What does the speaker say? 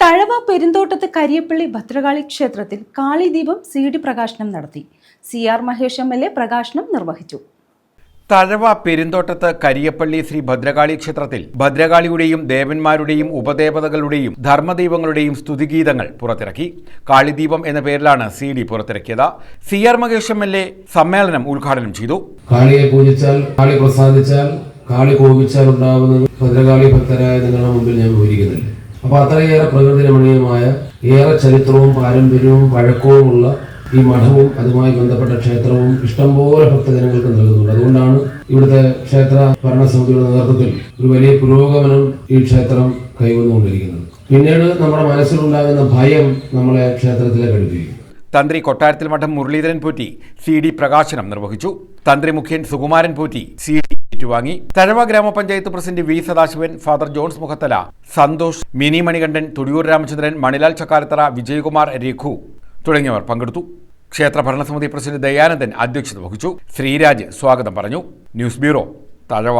തഴവ പെരുന്തോട്ടത്ത് കരിയപ്പള്ളി ഭദ്രകാളി ക്ഷേത്രത്തിൽ കാളിദീപം C D പ്രകാശനം നടത്തി. C R Mahesh M L A പ്രകാശനം നിർവഹിച്ചു. തഴവ പെരുന്തോട്ടത്ത് കരിയപ്പള്ളി ശ്രീ ഭദ്രകാളി ക്ഷേത്രത്തിൽ ഭദ്രകാളിയുടെയും ദേവന്മാരുടെയും ഉപദേവതകളുടെയും ധർമ്മദൈവങ്ങളുടെയും സ്തുതിഗീതങ്ങൾ പുറത്തിറക്കി. കാളിദീപം എന്ന പേരിലാണ് സി ഡി പുറത്തിറക്കിയത്. C R Mahesh M L A സമ്മേളനം ഉദ്ഘാടനം ചെയ്തു. കാളിയെ പൂജിച്ചാൽ കാളി പ്രസാദിച്ചാൽ കാളി കോപിച്ചാൽ ഉണ്ടാവുന്നത് ഭദ്രകാളി ഭക്തരായ നിങ്ങളുടെ മുമ്പിൽ ഞാൻ വിവരിക്കുന്നില്ല അപ്പൊ അത്രയേറെ പ്രകൃതി രമണീയമായ ഏറെ ചരിത്രവും പാരമ്പര്യവും പഴക്കവുമുള്ള ഈ മഠവും അതുമായി ബന്ധപ്പെട്ട ക്ഷേത്രവും ഇഷ്ടംപോലെ ഭക്തജനങ്ങൾക്ക് നൽകുന്നുണ്ട്. അതുകൊണ്ടാണ് ഇവിടുത്തെ ക്ഷേത്ര ഭരണസമിതിയുടെ നേതൃത്വത്തിൽ ഒരു വലിയ പുരോഗമനം ഈ ക്ഷേത്രം കൈവന്നുകൊണ്ടിരിക്കുന്നത്. പിന്നീട് നമ്മുടെ മനസ്സിലുണ്ടാകുന്ന ഭയം നമ്മളെ ക്ഷേത്രത്തിലെ അടുപ്പിക്കും. തന്ത്രി കൊട്ടാരത്തിൽ മഠം മുരളീധരൻ പോറ്റി സി ഡി പ്രകാശനം നിർവഹിച്ചു. തന്ത്രി മുഖ്യൻ സുകുമാരൻ പോറ്റി സി ഏറ്റുവാങ്ങി തഴവ ഗ്രാമപഞ്ചായത്ത് president V Sadasivan father Johns Mukhathala Santhosh Mini Manikandan Thudiyoor Ramachandran Manilal Chakkarathara Vijayakumar Raghu തുടങ്ങിയവർ പങ്കെടുത്തു. ക്ഷേത്ര ഭരണസമിതി പ്രസിഡന്റ് ദയാനന്ദൻ അധ്യക്ഷത വഹിച്ചു. ശ്രീരാജ് സ്വാഗതം പറഞ്ഞു. News bureau Thazhava.